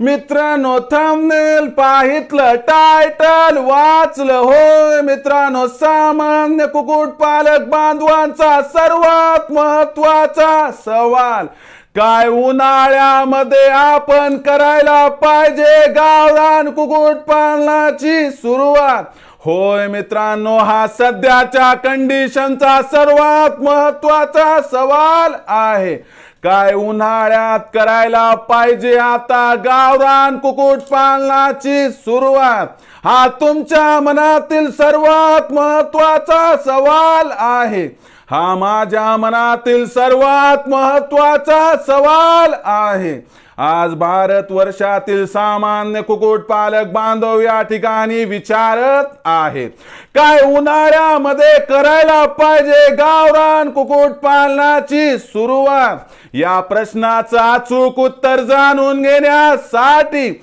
मित्रांनो थांबनेल पाहितलं टायटल वाचलं होय मित्रांनो सामान्य कुकुट पालक बांधवांचा सर्वात महत्त्वाचा सवाल काय उन्हाळ्यामध्ये आपण करायला पाहिजे गावरान कुकुट पालनाची सुरुवात? होय मित्रांनो हा सध्याच्या कंडिशनचा सर्वात महत्त्वाचा सवाल आहे. काय उन्हाळ्यात करायला पाहिजे आता गावरान कुकुट पालनाची सुरुवात? हा तुमच्या मनातील सर्वात महत्त्वाचा सवाल आहे. हा माझ्या मनातील सर्वात महत्त्वाचा सवाल आहे. आज भारत वर्षातील सामान्य कुक्कुटपालक बांधव या ठिकाणी विचारत आहेत. काय उन्हाळ्यामध्ये करायला पाहिजे गावरान कुक्कुटपालनाची सुरुवात? या प्रश्नाचं अचूक उत्तर जाणून घेण्यासाठी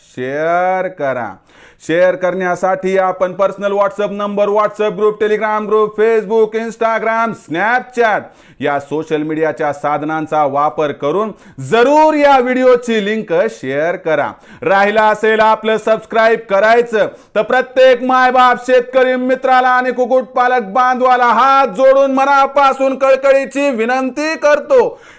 शेअर करा. शेअर करण्यासाठी आपण personal WhatsApp number WhatsApp group Telegram group Facebook Instagram Snapchat या सोशल मीडियाच्या साधनांचा वापर करून जरूर या व्हिडिओची लिंक शेअर करा. राहिला असेल आपलं सबस्क्राईब करायचं तर प्रत्येक मायबाप शेतकरी मित्राला आणि कुक्कुटपालक बांधवाला हात जोडून मनापासून कळकळीची विनंती करतो.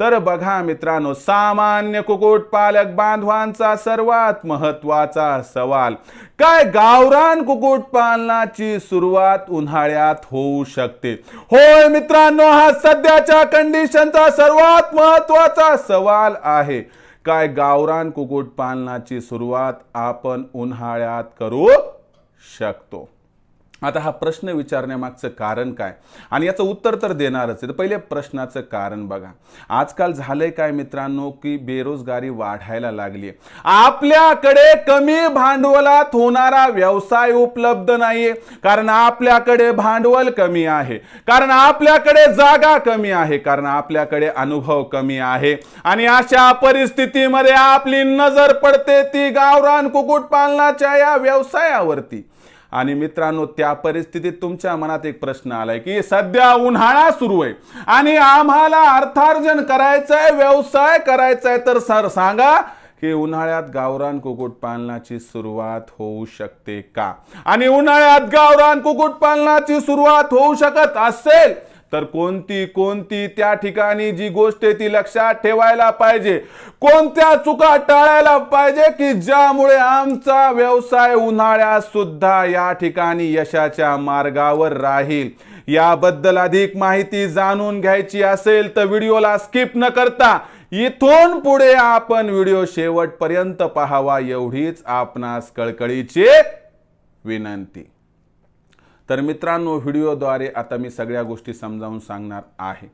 तर बघा मित्रांनो सामान्य कुक्कुटपालक बांधवांचा सर्वात महत्त्वाचा सवाल काय गावरान कुक्कुटपालनाची सुरुवात उन्हाळ्यात होऊ शकते? होय मित्रांनो हा सध्याच्या कंडिशनचा सर्वात महत्त्वाचा सवाल आहे. काय गावरान कुक्कुटपालनाची सुरुवात आपण उन्हाळ्यात करू शकतो? आता हा प्रश्न विचारण्यामागचं कारण काय? आणि याचं उत्तर तर देणारच आहे. तर पहिले प्रश्नाचं कारण बघा. आजकाल झालंय काय मित्रांनो की बेरोजगारी वाढायला लागली आपल्याकडे कमी भांडवलात होणारा व्यवसाय उपलब्ध नाहीये. कारण आपल्याकडे भांडवल कमी आहे. कारण आपल्याकडे जागा कमी आहे. कारण आपल्याकडे अनुभव कमी आहे. आणि अशा परिस्थितीमध्ये आपली नजर पडते ती गावरान कुक्कुटपालनाच्या या व्यवसायावरती. आणि मित्रांनो त्या परिस्थितीत तुमच्या मनात एक प्रश्न आलाय की सध्या उन्हाळा सुरू आहे आणि आम्हाला अर्थार्जन करायचंय व्यवसाय करायचाय तर सर सांगा की उन्हाळ्यात गावरान कुक्कुटपालनाची सुरुवात होऊ शकते का? आणि उन्हाळ्यात गावरान कुक्कुटपालनाची सुरुवात होऊ शकत असेल तर कोणती कोणती त्या ठिकाणी जी गोष्ट आहे ती लक्षात ठेवायला पाहिजे? कोणत्या चुका टाळायला पाहिजे की ज्यामुळे आमचा व्यवसाय उन्हाळ्यात सुद्धा या ठिकाणी यशाच्या मार्गावर राहील? याबद्दल अधिक माहिती जाणून घ्यायची असेल तर व्हिडिओला स्किप न करता इथून पुढे आपण व्हिडिओ शेवटपर्यंत पाहावा एवढीच आपणास कळकळीची विनंती. तर मित्रांनो व्हिडिओद्वारे आता मी सगळ्या गोष्टी समजावून सांगणार आहे.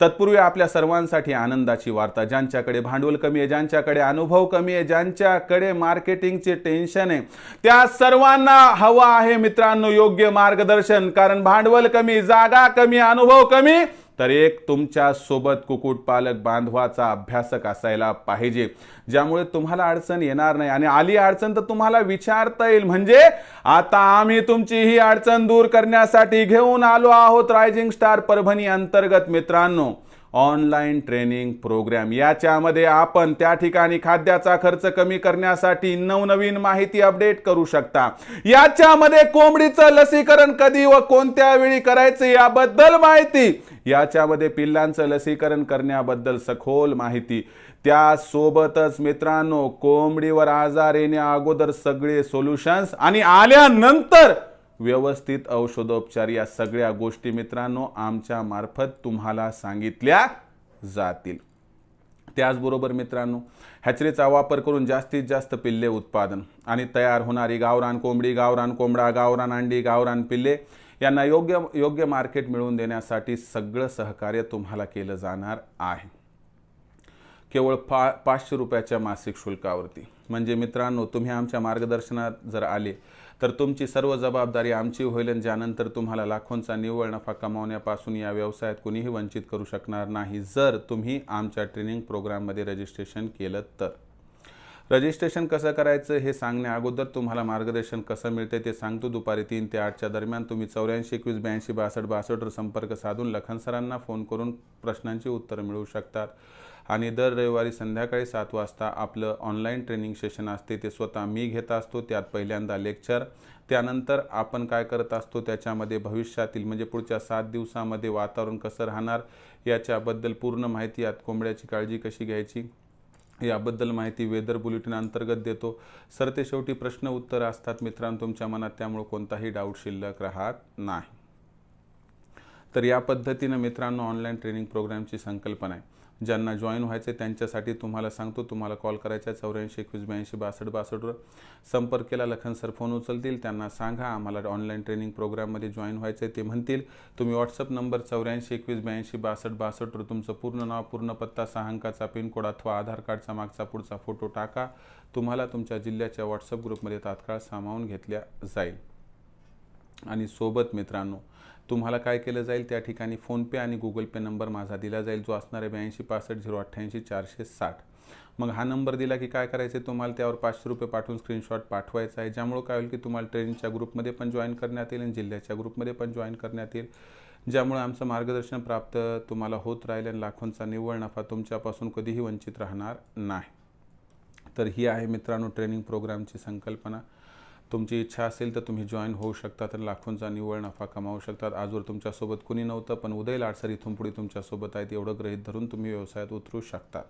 तत्पूर्वी आपल्या सर्वांसाठी आनंदाची वार्ता. ज्यांच्याकडे भांडवल कमी आहे ज्यांच्याकडे अनुभव कमी आहे ज्यांच्याकडे मार्केटिंगचे टेन्शन आहे त्या सर्वांना हवं आहे मित्रांनो योग्य मार्गदर्शन. कारण भांडवल कमी जागा कमी अनुभव कमी तर एक तुमच्यासोबत कुक्कुटपालक बांधवाचा अभ्यासक असायला पाहिजे ज्यामुळे तुम्हाला अडचण येणार नाही. आणि आली अडचण तर तुम्हाला विचारता येईल म्हणजे आता आम्ही तुमची ही अडचण दूर करण्यासाठी घेऊन आलो आहोत रायझिंग स्टार परभणी अंतर्गत मित्रांनो. Online training programme. याच्यामध्ये आपण त्या ठिकाणी खाद्याचा खर्च कमी करण्यासाठी नवनवीन माहिती अपडेट करू शकता. याच्यामध्ये कोंबडीचं लसीकरण कधी व कोणत्या वेळी करायचं याबद्दल माहिती. याच्यामध्ये पिल्लांचं लसीकरण करण्याबद्दल सखोल माहिती. त्यासोबतच मित्रांनो कोंबडीवर आजार येण्या अगोदर सगळे सोल्युशन्स आणि आल्यानंतर व्यवस्थित औषधोपचार या सगळ्या गोष्टी मित्रांनो आमच्या मार्फत तुम्हाला सांगितल्या जातील. त्याचबरोबर मित्रांनो हॅचरीचा वापर करून जास्तीत जास्त पिल्ले उत्पादन आणि तयार होणारी गावरान कोंबडी गावरान कोंबडा गावरान अंडी गावरान पिल्ले यांना योग्य योग्य मार्केट मिळवून देण्यासाठी सगळं सहकार्य तुम्हाला केलं जाणार आहे. केवळ पा पाचशे रुपयाच्या मासिक शुल्कावरती. म्हणजे मित्रांनो तुम्ही आमच्या मार्गदर्शनात जर आले तर तुमची सर्व जबाबदारी आमची होईल आणि ज्यानंतर तुम्हाला लाखोंचा निव्वळ नफा कमावण्यापासून या व्यवसायात कुणीही वंचित करू शकणार नाही जर तुम्ही आमच्या ट्रेनिंग प्रोग्राममध्ये रजिस्ट्रेशन केलं तर. रजिस्ट्रेशन कसं करायचं हे सांगण्या अगोदर तुम्हाला मार्गदर्शन कसं मिळते ते सांगतो. दुपारी तीन ते आठच्या दरम्यान तुम्ही चौऱ्याऐंशी एकवीस ब्याऐंशी बासष्ट बासष्टवर संपर्क साधून लखन सरांना फोन करून प्रश्नांची उत्तरं मिळवू शकतात. आणि दर रविवारी संध्याकाळी सात वाजता आपलं ऑनलाईन ट्रेनिंग सेशन असते. ते स्वतः मी घेत असतो. त्यात पहिल्यांदा लेक्चर त्यानंतर आपण काय करत असतो? त्याच्यामध्ये भविष्यातील म्हणजे पुढच्या सात दिवसामध्ये वातावरण कसं राहणार? याच्याबद्दल पूर्ण माहिती यात कोंबड्याची काळजी कशी घ्यायची? याबद्दल माहिती वेदर बुलेटिन अंतर्गत देतो. सर ते शेवटी प्रश्न उत्तर असतात. मित्रांनो तुमच्या मनात त्यामुळे कोणताही डाऊट शिल्लक राहत नाही. तर या पद्धतीनं मित्रांनो ऑनलाईन ट्रेनिंग प्रोग्रामची संकल्पना आहे. ज्यांना जॉईन व्हायचे त्यांच्यासाठी तुम्हाला सांगतो तुम्हाला कॉल करायचा आहे चौऱ्याऐंशी एकवीस ब्याऐंशी बासष्ट बासष्टवर. संपर्क केला लखन सर फोन उचलतील त्यांना सांगा आम्हाला ऑनलाईन ट्रेनिंग प्रोग्राममध्ये जॉईन व्हायचं आहे ते म्हणतील. तुम्ही व्हॉट्सअप नंबर चौऱ्याऐंशी एकवीस ब्याऐंशी बासष्ट बासष्टवर तुमचं पूर्ण नाव पूर्ण पत्ता सहा अंकाचा पिनकोड अथवा आधार कार्डचा मागचा पुढचा फोटो टाका. तुम्हाला तुमच्या जिल्ह्याच्या व्हॉट्सअप ग्रुपमध्ये तात्काळ सामावून घेतल्या जाईल. आणि सोबत मित्रांनो तुम्हाला काय केलं जाईल? त्या ठिकाणी फोनपे आणि गुगल पे नंबर माझा दिला जाईल जो असणार आहे ब्याऐंशी पासष्ट झिरो अठ्ठ्याऐंशी चारशे साठ. मग हा नंबर दिला की काय करायचं? तुम्हाला त्यावर पाचशे रुपये पाठवून स्क्रीनशॉट पाठवायचा आहे. ज्यामुळं काय होईल की तुम्हाला ट्रेनिंगच्या ग्रुपमध्ये पण जॉईन करण्यात येईल आणि जिल्ह्याच्या ग्रुपमध्ये पण जॉईन करण्यात येईल. ज्यामुळे आमचं मार्गदर्शन प्राप्त तुम्हाला होत राहील आणि लाखोंचा निव्वळ नफा तुमच्यापासून कधीही वंचित राहणार नाही. तर ही आहे मित्रांनो ट्रेनिंग प्रोग्रामची संकल्पना. तुमची इच्छा असेल तर तुम्ही जॉईन होऊ शकता तर लाखोंचा निव्वळ नफा कमावू शकतात. आजवर तुमच्यासोबत कुणी नव्हतं पण उदय लाडसर इथून पुढे तुमच्यासोबत आहेत एवढं गृहीत धरून तुम्ही व्यवसायात उतरू शकता.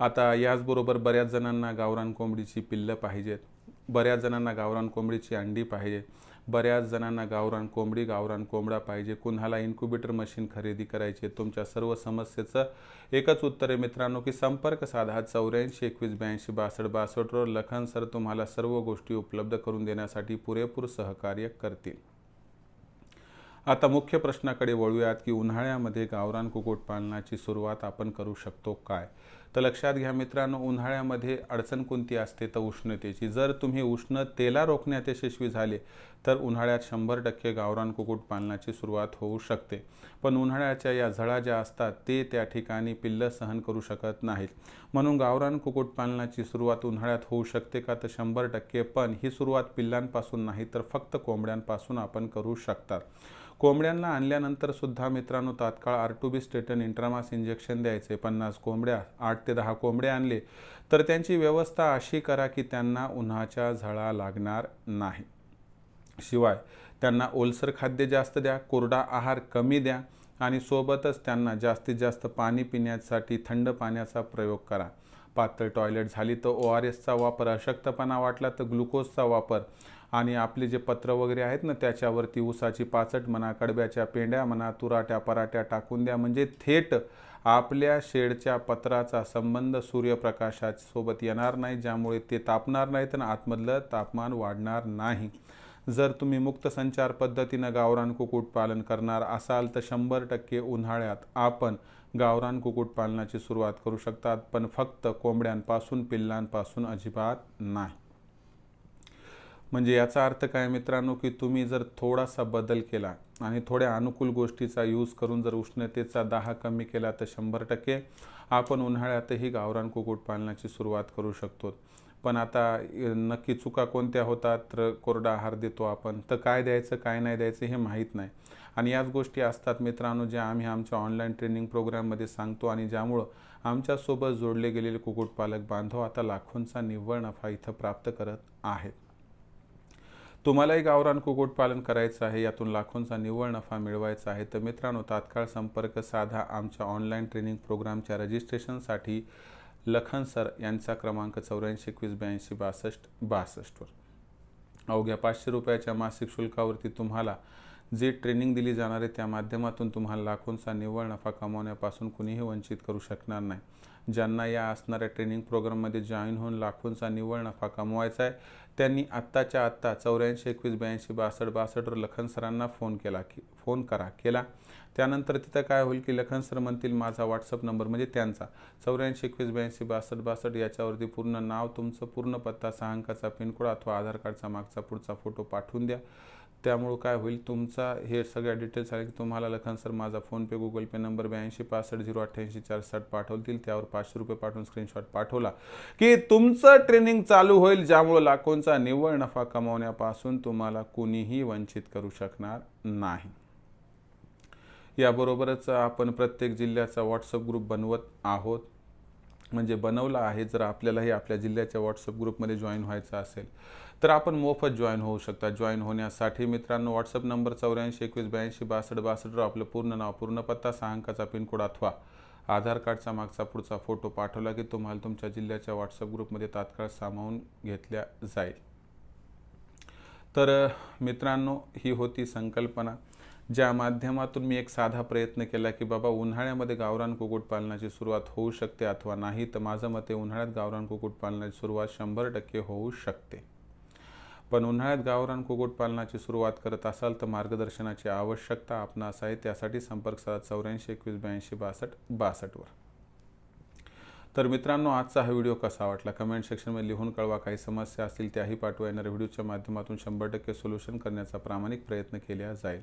आता याचबरोबर बऱ्याच जणांना गावरान कोंबडीची पिल्लं पाहिजेत. बऱ्याच जणांना गावरान कोंबडीची अंडी पाहिजे बऱ्याच जणांना गावरान कोंबडी गावरान कोंबडा पाहिजे. कुणाला इन्क्युबेटर मशीन खरेदी करायचे तुमच्या सर्व समस्येचं एकच उत्तर आहे मित्रांनो की संपर्क साधा. चौऱ्याऐंशी एकवीस ब्याऐंशी बासष्ट बासष्टवर लखन सर तुम्हाला सर्व गोष्टी उपलब्ध करून देण्यासाठी पुरेपूर सहकार्य करतील. आता मुख्य प्रश्नाकडे वळूयात की उन्हाळ्यामध्ये गावरान कुक्कुटपालनाची सुरुवात आपण करू शकतो काय? तर लक्षात घ्या मित्रांनो उन्हाळ्यामध्ये अडचण कोणती असते तर उष्णतेची. जर तुम्ही उष्णतेला रोखण्यात यशस्वी झाले तर उन्हाळ्यात शंभर टक्के गावरान कुक्कुटपालनाची सुरुवात होऊ शकते. पण उन्हाळ्याच्या या झळा ज्या असतात ते त्या ठिकाणी पिल्लं सहन करू शकत नाहीत. म्हणून गावरान कुक्कुटपालनाची सुरुवात उन्हाळ्यात होऊ शकते का? तर शंभर टक्के पण ही सुरुवात पिल्लांपासून नाही तर फक्त कोंबड्यांपासून आपण करू शकतात. कोंबड्यांना आणल्यानंतर सुद्धा मित्रांनो तात्काळ आर टू बी स्टेटन इंट्रामास इंजेक्शन द्यायचे. पन्नास कोंबड्या आठ आठ ते दहा कोंबडे आणले. तर त्यांची व्यवस्था अशी करा की त्यांना उन्हाच्या झळा लागणार नाही. शिवाय त्यांना ओलसर खाद्य जास्त द्या कोरडा आहार कमी द्या आणि सोबतच त्यांना जास्तीत जास्त पाणी पिण्यासाठी थंड पाण्याचा प्रयोग करा. पातळ टॉयलेट झाली तर ओ आर एसचा वापर अशक्तपणा वाटला तर ग्लुकोजचा वापर आणि आपले जे पत्र वगैरे आहेत ना त्याच्यावरती ऊसाची पाचट म्हणा कडब्याच्या पेंड्या म्हणा तुराट्या पराट्या टाकून द्या. म्हणजे थेट आपल्या शेडच्या पत्राचा संबंध सूर्यप्रकाशासोबत येणार नाही ज्यामुळे ते तापणार नाहीत आणि आतमधलं तापमान वाढणार नाही. जर तुम्ही मुक्त संचार पद्धतीनं गावरान कुक्कुटपालन करणार असाल तर शंभर टक्के उन्हाळ्यात आपण गावरान कुक्कुटपालनाची सुरुवात करू शकतात पण फक्त कोंबड्यांपासून पिल्लांपासून अजिबात नाही. म्हणजे याचा अर्थ काय मित्रांनो की तुम्ही जर थोडासा बदल केला आणि थोड्या अनुकूल गोष्टीचा यूज करून जर उष्णतेचा दाह कमी केला तर शंभर टक्के आपण उन्हाळ्यातही गावरान कुक्कुटपालनाची सुरुवात करू शकतो. पण आता नक्की चुका कोणत्या होतात तर कोरडा आहार देतो आपण. तर काय द्यायचं काय नाही द्यायचं हे माहीत नाही. आणि याच गोष्टी असतात मित्रांनो ज्या आम्ही आमच्या ऑनलाईन ट्रेनिंग प्रोग्राममध्ये सांगतो आणि ज्यामुळं आमच्यासोबत जोडले गेलेले कुक्कुटपालक बांधव आता लाखोंचा निव्वळ नफा इथं प्राप्त करत आहेत. तुम्हालाही गावरान कुक्कुटपालन करायचं आहे यातून लाखोंचा निव्वळ नफा मिळवायचा आहे. तर मित्रांनो तात्काळ संपर्क साधा आमच्या ऑनलाईन ट्रेनिंग प्रोग्रामच्या रजिस्ट्रेशनसाठी लखन सर यांचा क्रमांक चौऱ्याऐंशी एकवीस ब्याऐंशी बासष्ट बासष्टवर अवघ्या पाचशे रुपयाच्या मासिक शुल्कावरती तुम्हाला जे ट्रेनिंग दिली जाणार आहे त्या माध्यमातून तुम्हाला लाखोंचा निव्वळ नफा कमावण्यापासून कुणीही वंचित करू शकणार नाही. ज्यांना या असणाऱ्या ट्रेनिंग प्रोग्राममध्ये जॉईन होऊन लाखोंचा निव्वळ नफा कमवायचा आहे त्यांनी आत्ताच्या आत्ता चौऱ्याऐंशी एकवीस ब्याऐंशी बासष्ट बासष्टवर लखन सरांना फोन केला की फोन करा केला. त्यानंतर तिथं काय होईल की लखन सर म्हणतील माझा व्हॉट्सअप नंबर म्हणजे त्यांचा. चौऱ्याऐंशी एकवीस ब्याऐंशी बासष्ट बासष्ट याच्यावरती पूर्ण नाव तुमचं पूर्ण पत्ता सहा अंकाचा पिनकोड अथवा आधार कार्डचा मागचा पुढचा फोटो पाठवून द्या. त्यामुळं काय होईल तुमचा हे सगळ्या डिटेल्स आले की तुम्हाला लखन सर माझा फोनपे गुगल पे नंबर ब्याऐंशी पासष्ट झिरो अठ्ठ्याऐंशी चार साठ पाठवतील त्यावर पाचशे रुपये पाठवून स्क्रीनशॉट पाठवला. की तुमचं ट्रेनिंग चालू होईल ज्यामुळं लाखोंचा निव्वळ नफा कमावण्यापासून तुम्हाला कुणीही वंचित करू शकणार नाही. याबरोबरच आपण प्रत्येक जिल्ह्याचा व्हॉट्सअप ग्रुप बनवत आहोत. म्हणजे बनवला आहे जर आपल्यालाही आपल्या जिल्ह्याच्या व्हॉट्सअप ग्रुपमध्ये जॉईन व्हायचं असेल तर आपण मोफत जॉईन होऊ शकता. जॉईन होण्यासाठी मित्रांनो व्हॉट्सअप नंबर चौऱ्याऐंशी एकवीस ब्याऐंशी बासष्ट बासष्टवर आपलं पूर्ण नाव पूर्ण पत्ता सहा अंकाचा पिनकोड अथवा आधार कार्डचा मागचा पुढचा फोटो पाठवला की तुम्हाला तुमच्या जिल्ह्याच्या व्हॉट्सअप ग्रुपमध्ये तात्काळ सामावून घेतल्या जाईल. तर मित्रांनो ही होती संकल्पना. ज्या माध्यमातून मी एक साधा प्रयत्न केला की बाबा उन्हाळ्यामध्ये गावरान कुक्कुटपालनाची सुरुवात होऊ शकते अथवा नाही तर माझं मते उन्हाळ्यात गावरान कुक्कुटपालनाची सुरुवात शंभर टक्के होऊ शकते. पण उन्हाळ्यात गावरान कुक्कुटपालनाची सुरुवात करत असाल तर मार्गदर्शनाची आवश्यकता आपणास आहे. त्यासाठी संपर्क साधा चौऱ्याऐंशी एकवीस ब्याऐंशी बासष्ट बासष्टवर तर मित्रांनो आजचा हा व्हिडिओ कसा वाटला? कमेंट सेक्शनमध्ये लिहून कळवा. काही समस्या असतील त्याही पाठवा. येणाऱ्या व्हिडिओच्या माध्यमातून शंभर टक्के सोल्युशन करण्याचा प्रामाणिक प्रयत्न केला जाईल.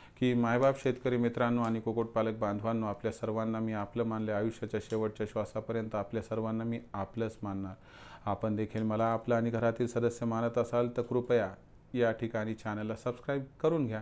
की मायबाप शेतकरी मित्रांनो आणि कुक्कुटपालक बांधवांनो आपल्या सर्वांना मी आपलं मानले आयुष्याच्या शेवटच्या श्वासापर्यंत आपल्या सर्वांना मी आपलंच मानणार. आपण देखील मला आपलं आणि घरातील सदस्य मानत असाल तर कृपया या ठिकाणी चॅनलला सबस्क्राईब करून घ्या.